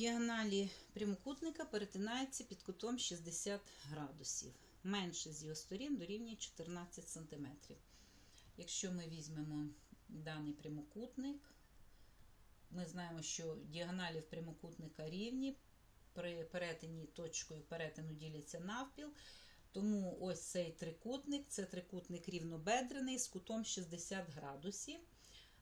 Діагоналі прямокутника перетинаються під кутом 60 градусів. Менше з його сторін дорівнює 14 см. Якщо ми візьмемо даний прямокутник, ми знаємо, що діагоналі в прямокутника рівні, при перетині точкою перетину діляться навпіл. Тому ось цей трикутник це трикутник рівнобедрений з кутом 60 градусів.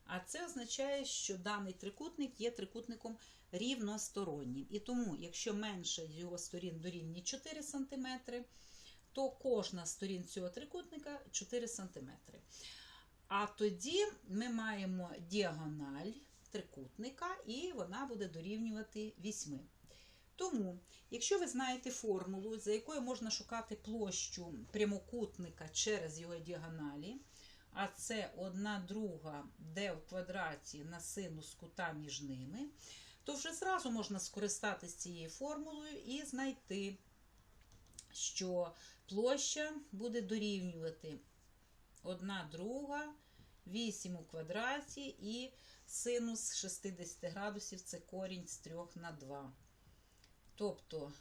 А це означає, що даний трикутник є трикутником рівностороннім. І тому, якщо менше його сторін дорівнює 4 см, то кожна сторін цього трикутника 4 см. А тоді ми маємо діагональ трикутника, і вона буде дорівнювати 8. Тому, якщо ви знаєте формулу, за якою можна шукати площу прямокутника через його діагоналі, а це 1 друга d в квадраті на синус кута між ними, то вже зразу можна скористатися цією формулою і знайти, що площа буде дорівнювати 1 друга 8 у квадраті і синус 60 градусів це корінь з 3 на 2. Тобто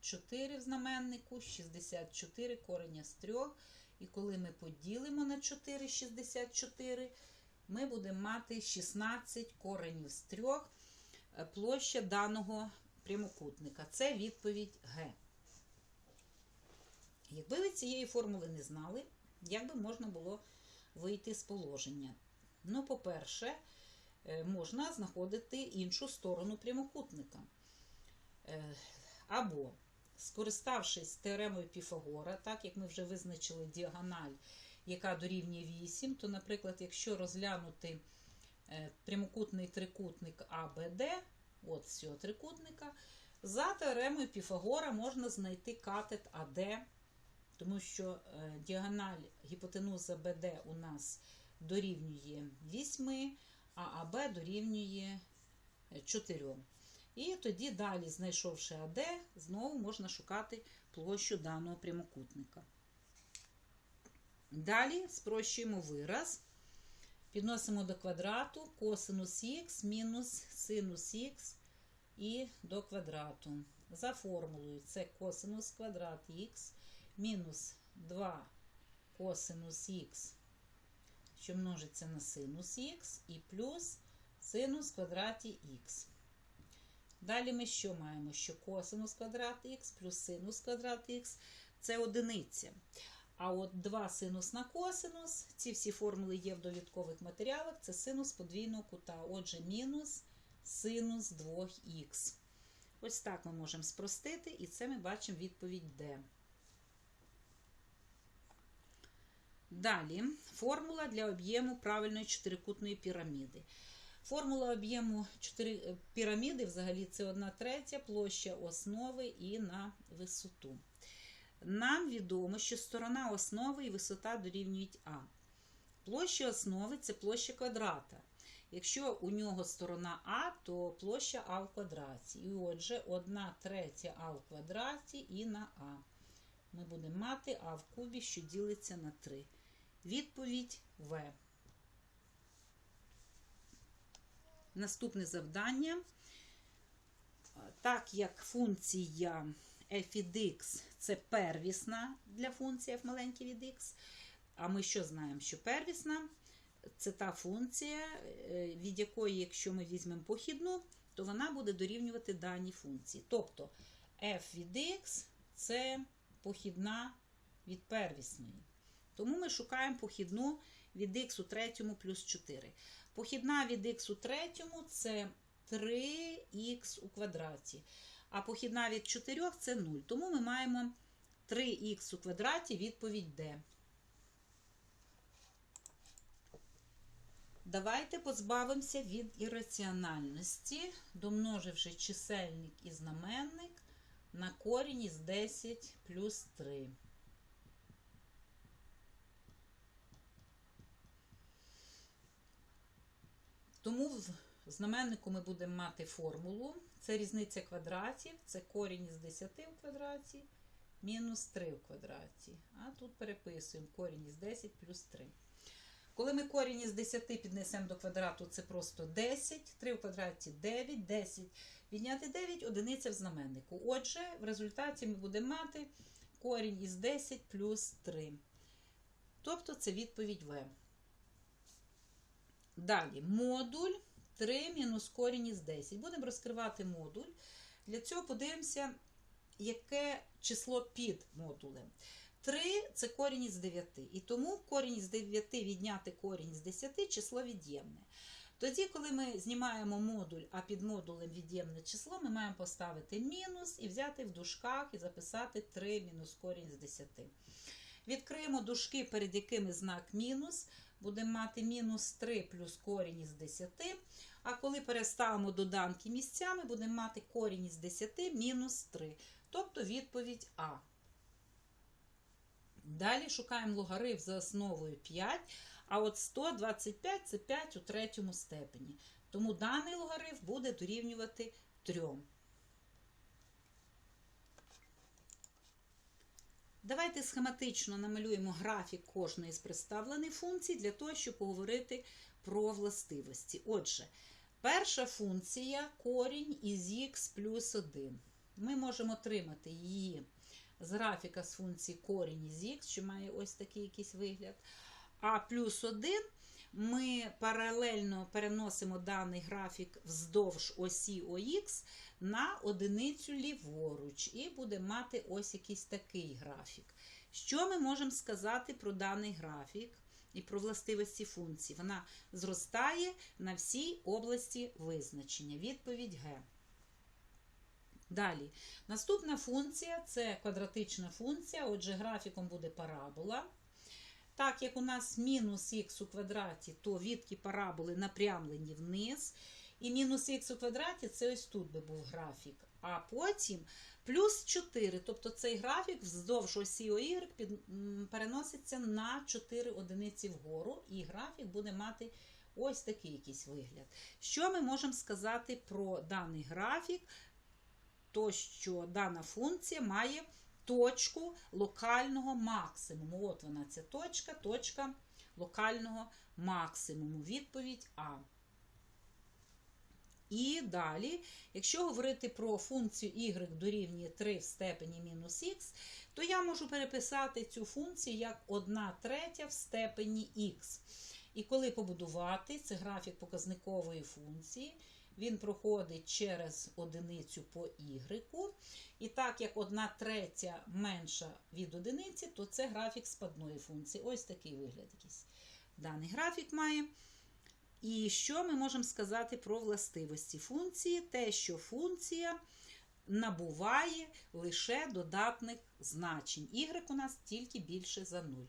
4 в знаменнику, 64 кореня з 3. І коли ми поділимо на 4, 64, ми будемо мати 16 коренів з 3 площа даного прямокутника. Це відповідь Г. Якби ви цієї формули не знали, як би можна було вийти з положення? Ну, по-перше, можна знаходити іншу сторону прямокутника. Або, скориставшись теоремою Піфагора, так як ми вже визначили діагональ, яка дорівнює 8, то, наприклад, якщо розглянути прямокутний трикутник АБД, от цього трикутника, за теоремою Піфагора можна знайти катет АД, тому що діагональ гіпотенуза БД у нас дорівнює 8, а АБ дорівнює 4. І тоді далі, знайшовши АД, знову можна шукати площу даного прямокутника. Далі спрощуємо вираз. Підносимо до квадрату косинус х мінус синус х і до квадрату. За формулою це косинус квадрат х мінус 2 косинус х, що множиться на синус х, і плюс синус квадраті х. Далі ми що маємо? Що косинус квадрат х плюс синус квадрат х це одиниця. А от 2 синус на косинус, ці всі формули є в довідкових матеріалах, це синус подвійного кута. Отже, мінус синус 2х. Ось так ми можемо спростити, і це ми бачимо відповідь D. Далі формула для об'єму правильної чотирикутної піраміди. Формула об'єму піраміди взагалі це 1 третя площа основи і на висоту. Нам відомо, що сторона основи і висота дорівнюють А. Площа основи це площа квадрата. Якщо у нього сторона А, то площа А в квадраті. І отже, 1 третя А в квадраті і на А. Ми будемо мати А в кубі, що ділиться на 3. Відповідь В. Наступне завдання. Так як функція f від x це первісна для функції f маленький від x, а ми що знаємо, що первісна це та функція, від якої, якщо ми візьмемо похідну, то вона буде дорівнювати даній функції. Тобто f від x це похідна від первісної. Тому ми шукаємо похідну від х у третьому плюс 4. Похідна від х у третьому це 3х у квадраті. А похідна від 4 це 0. Тому ми маємо 3х у квадраті відповідь D. Давайте позбавимося від ірраціональності, домноживши чисельник і знаменник на корінь із 10 плюс 3. Тому в знаменнику ми будемо мати формулу. Це різниця квадратів, це корінь із 10 в квадраті, мінус 3 в квадраті. А тут переписуємо корінь із 10 плюс 3. Коли ми корінь із 10 піднесемо до квадрату, це просто 10, 3 в квадраті 9, 10. Відняти 9 одиниця в знаменнику. Отже, в результаті ми будемо мати корінь із 10 плюс 3. Тобто це відповідь В. Далі модуль 3 мінус корінь із 10. Будемо розкривати модуль. Для цього подивимося, яке число під модулем. 3 це корінь із 9. І тому корінь із 9 відняти корінь із 10 число від'ємне. Тоді, коли ми знімаємо модуль, а під модулем від'ємне число, ми маємо поставити мінус і взяти в дужках і записати 3 мінус корінь з 10. Відкриємо дужки, перед якими знак мінус. Будемо мати мінус 3 плюс корінь із 10. А коли переставимо доданки місцями, будемо мати корінь із 10 мінус 3. Тобто відповідь А. Далі шукаємо логарифм за основою 5. А от 125 це 5 у третьому степені. Тому даний логарифм буде дорівнювати 3. Давайте схематично намалюємо графік кожної з представлених функцій для того, щоб поговорити про властивості. Отже, перша функція корінь із х плюс 1. Ми можемо отримати її з графіка з функції корінь із х, що має ось такий якийсь вигляд. А плюс 1 ми паралельно переносимо даний графік вздовж осі ОХ на одиницю ліворуч, і будемо мати ось якийсь такий графік. Що ми можемо сказати про даний графік і про властивості функції? Вона зростає на всій області визначення. Відповідь Г. Далі, наступна функція це квадратична функція, отже, графіком буде парабола. Так як у нас мінус х у квадраті, то відки параболи напрямлені вниз. І мінус х у квадраті це ось тут би був графік. А потім плюс 4, тобто цей графік вздовж осі ОY переноситься на 4 одиниці вгору, і графік буде мати ось такий якийсь вигляд. Що ми можемо сказати про даний графік? То, що дана функція має точку локального максимуму. От вона ця точка, точка локального максимуму. Відповідь А. І далі, якщо говорити про функцію y дорівнює 3 в степені мінус х, то я можу переписати цю функцію як 1 третя в степені х. І коли побудувати, це графік показникової функції, він проходить через одиницю по y. І так як 1 третя менша від одиниці, то це графік спадної функції. Ось такий вигляд якийсь. Даний графік має. І що ми можемо сказати про властивості функції? Те, що функція набуває лише додатних значень. Y у нас тільки більше за 0.